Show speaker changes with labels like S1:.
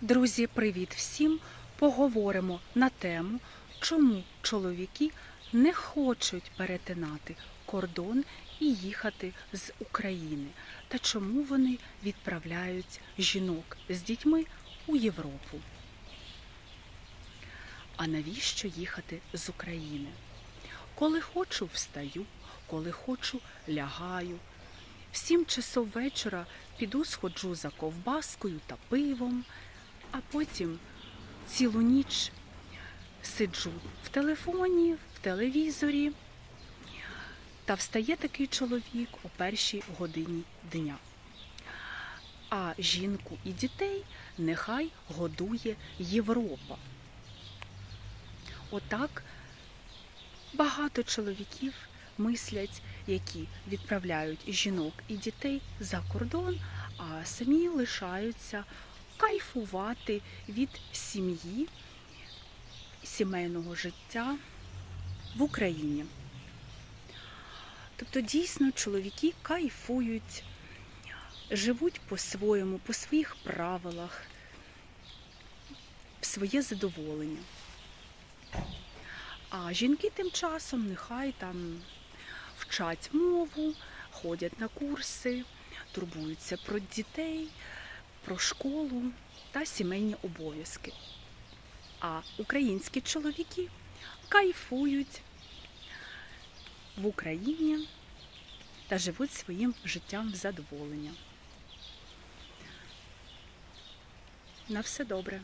S1: Друзі, привіт всім! Поговоримо на тему, чому чоловіки не хочуть перетинати кордон і їхати з України, та чому вони відправляють жінок з дітьми у Європу. А навіщо їхати з України? Коли хочу, встаю, коли хочу, лягаю. В сім часов вечора піду сходжу за ковбаскою та пивом, потім цілу ніч сиджу в телефоні, в телевізорі. Та встає такий чоловік о першій годині дня. А жінку і дітей нехай годує Європа. Отак багато чоловіків мислять, які відправляють жінок і дітей за кордон, а самі лишаються кайфувати від сім'ї, сімейного життя в Україні. Тобто дійсно чоловіки кайфують, живуть по-своєму, по своїх правилах, в своє задоволення. А жінки тим часом нехай там вчать мову, ходять на курси, турбуються про дітей, про школу та сімейні обов'язки. А українські чоловіки кайфують в Україні та живуть своїм життям в задоволення. На все добре.